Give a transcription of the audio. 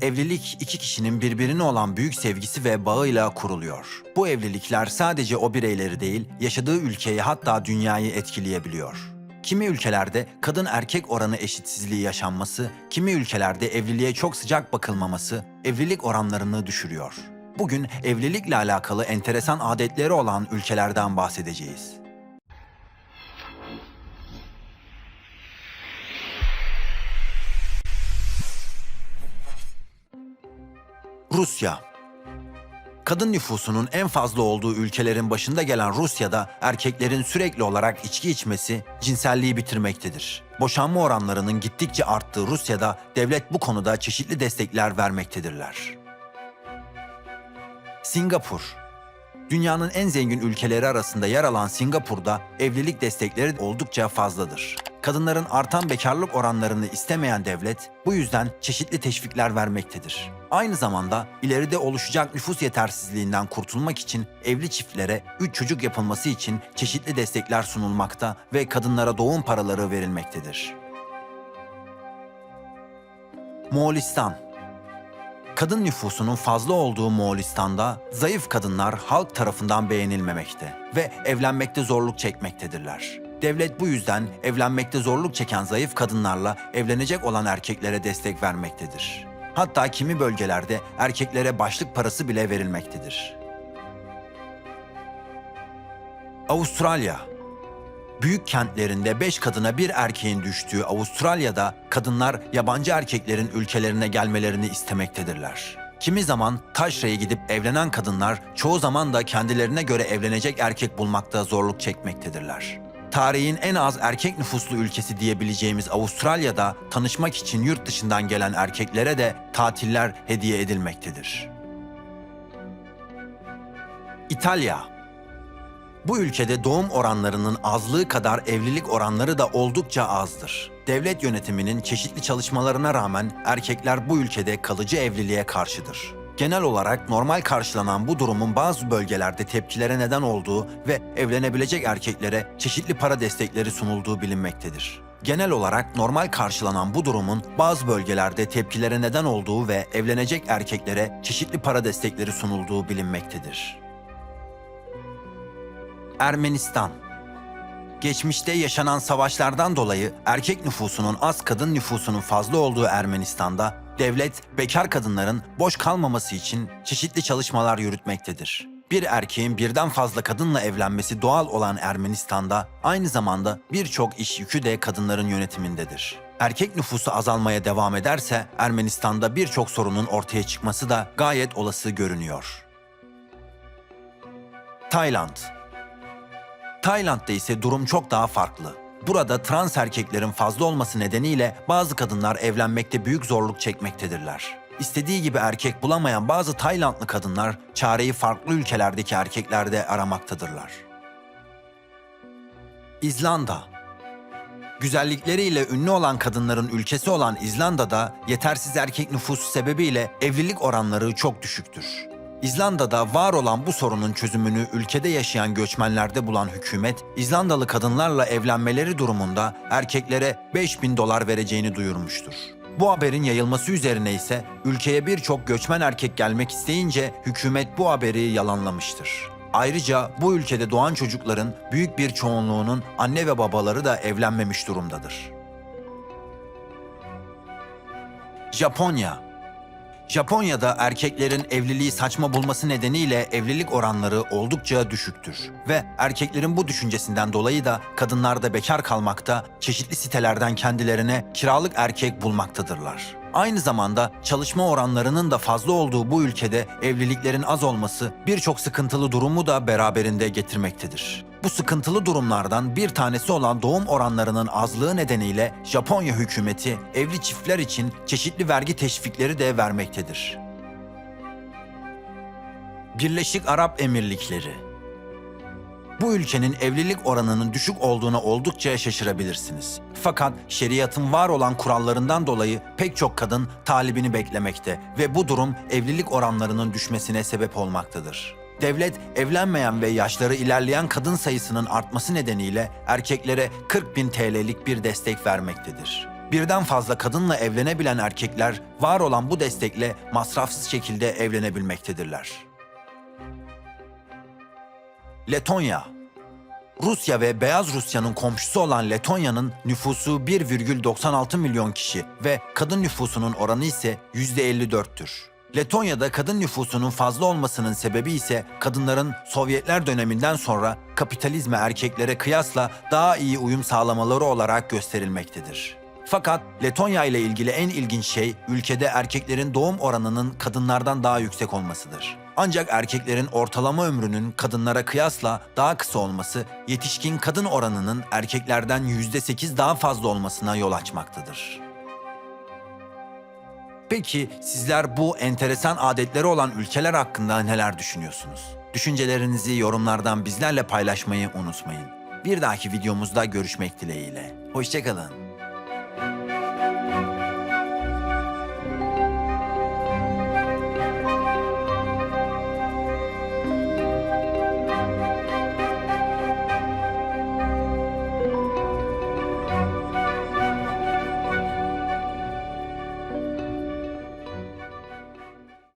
Evlilik iki kişinin birbirine olan büyük sevgisi ve bağıyla kuruluyor. Bu evlilikler sadece o bireyleri değil, yaşadığı ülkeyi hatta dünyayı etkileyebiliyor. Kimi ülkelerde kadın erkek oranı eşitsizliği yaşanması, kimi ülkelerde evliliğe çok sıcak bakılmaması evlilik oranlarını düşürüyor. Bugün evlilikle alakalı enteresan adetleri olan ülkelerden bahsedeceğiz. Rusya Kadın nüfusunun en fazla olduğu ülkelerin başında gelen Rusya'da erkeklerin sürekli olarak içki içmesi cinselliği bitirmektedir. Boşanma oranlarının gittikçe arttığı Rusya'da devlet bu konuda çeşitli destekler vermektedirler. Singapur Dünyanın en zengin ülkeleri arasında yer alan Singapur'da evlilik destekleri oldukça fazladır. Kadınların artan bekarlık oranlarını istemeyen devlet bu yüzden çeşitli teşvikler vermektedir. Aynı zamanda ileride oluşacak nüfus yetersizliğinden kurtulmak için evli çiftlere 3 çocuk yapılması için çeşitli destekler sunulmakta ve kadınlara doğum paraları verilmektedir. Moğolistan Kadın nüfusunun fazla olduğu Moğolistan'da zayıf kadınlar halk tarafından beğenilmemekte ve evlenmekte zorluk çekmektedirler. Devlet bu yüzden evlenmekte zorluk çeken zayıf kadınlarla evlenecek olan erkeklere destek vermektedir. Hatta kimi bölgelerde erkeklere başlık parası bile verilmektedir. Avustralya Büyük kentlerinde 5 kadına bir erkeğin düştüğü Avustralya'da kadınlar yabancı erkeklerin ülkelerine gelmelerini istemektedirler. Kimi zaman taşraya gidip evlenen kadınlar çoğu zaman da kendilerine göre evlenecek erkek bulmakta zorluk çekmektedirler. Tarihin en az erkek nüfuslu ülkesi diyebileceğimiz Avustralya'da tanışmak için yurt dışından gelen erkeklere de tatiller hediye edilmektedir. İtalya bu ülkede doğum oranlarının azlığı kadar evlilik oranları da oldukça azdır. Devlet yönetiminin çeşitli çalışmalarına rağmen erkekler bu ülkede kalıcı evliliğe karşıdır. Genel olarak normal karşılanan bu durumun bazı bölgelerde tepkilere neden olduğu ve evlenebilecek erkeklere çeşitli para destekleri sunulduğu bilinmektedir. Genel olarak normal karşılanan bu durumun bazı bölgelerde tepkilere neden olduğu ve evlenecek erkeklere çeşitli para destekleri sunulduğu bilinmektedir. Ermenistan Geçmişte yaşanan savaşlardan dolayı erkek nüfusunun az kadın nüfusunun fazla olduğu Ermenistan'da devlet bekar kadınların boş kalmaması için çeşitli çalışmalar yürütmektedir. Bir erkeğin birden fazla kadınla evlenmesi doğal olan Ermenistan'da aynı zamanda birçok iş yükü de kadınların yönetimindedir. Erkek nüfusu azalmaya devam ederse Ermenistan'da birçok sorunun ortaya çıkması da gayet olası görünüyor. Tayland Tayland'da ise durum çok daha farklı. Burada trans erkeklerin fazla olması nedeniyle bazı kadınlar evlenmekte büyük zorluk çekmektedirler. İstediği gibi erkek bulamayan bazı Taylandlı kadınlar çareyi farklı ülkelerdeki erkeklerde aramaktadırlar. İzlanda Güzellikleriyle ünlü olan kadınların ülkesi olan İzlanda'da yetersiz erkek nüfusu sebebiyle evlilik oranları çok düşüktür. İzlanda'da var olan bu sorunun çözümünü ülkede yaşayan göçmenlerde bulan hükümet, İzlandalı kadınlarla evlenmeleri durumunda erkeklere 5000 dolar vereceğini duyurmuştur. Bu haberin yayılması üzerine ise ülkeye birçok göçmen erkek gelmek isteyince hükümet bu haberi yalanlamıştır. Ayrıca bu ülkede doğan çocukların büyük bir çoğunluğunun anne ve babaları da evlenmemiş durumdadır. Japonya Japonya'da erkeklerin evliliği saçma bulması nedeniyle evlilik oranları oldukça düşüktür. Ve erkeklerin bu düşüncesinden dolayı da kadınlar da bekar kalmakta, çeşitli sitelerden kendilerine kiralık erkek bulmaktadırlar. Aynı zamanda çalışma oranlarının da fazla olduğu bu ülkede evliliklerin az olması birçok sıkıntılı durumu da beraberinde getirmektedir. Bu sıkıntılı durumlardan bir tanesi olan doğum oranlarının azlığı nedeniyle Japonya hükümeti evli çiftler için çeşitli vergi teşvikleri de vermektedir. Birleşik Arap Emirlikleri bu ülkenin evlilik oranının düşük olduğuna oldukça şaşırabilirsiniz. Fakat şeriatın var olan kurallarından dolayı pek çok kadın talibini beklemekte ve bu durum evlilik oranlarının düşmesine sebep olmaktadır. Devlet evlenmeyen ve yaşları ilerleyen kadın sayısının artması nedeniyle erkeklere 40 bin TL'lik bir destek vermektedir. Birden fazla kadınla evlenebilen erkekler var olan bu destekle masrafsız şekilde evlenebilmektedirler. Letonya Rusya ve Beyaz Rusya'nın komşusu olan Letonya'nın nüfusu 1,96 milyon kişi ve kadın nüfusunun oranı ise %54'tür. Letonya'da kadın nüfusunun fazla olmasının sebebi ise kadınların Sovyetler döneminden sonra kapitalizme erkeklere kıyasla daha iyi uyum sağlamaları olarak gösterilmektedir. Fakat Letonya ile ilgili en ilginç şey ülkede erkeklerin doğum oranının kadınlardan daha yüksek olmasıdır. Ancak erkeklerin ortalama ömrünün kadınlara kıyasla daha kısa olması yetişkin kadın oranının erkeklerden %8 daha fazla olmasına yol açmaktadır. Peki sizler bu enteresan adetleri olan ülkeler hakkında neler düşünüyorsunuz? Düşüncelerinizi yorumlardan bizlerle paylaşmayı unutmayın. Bir dahaki videomuzda görüşmek dileğiyle. Hoşçakalın.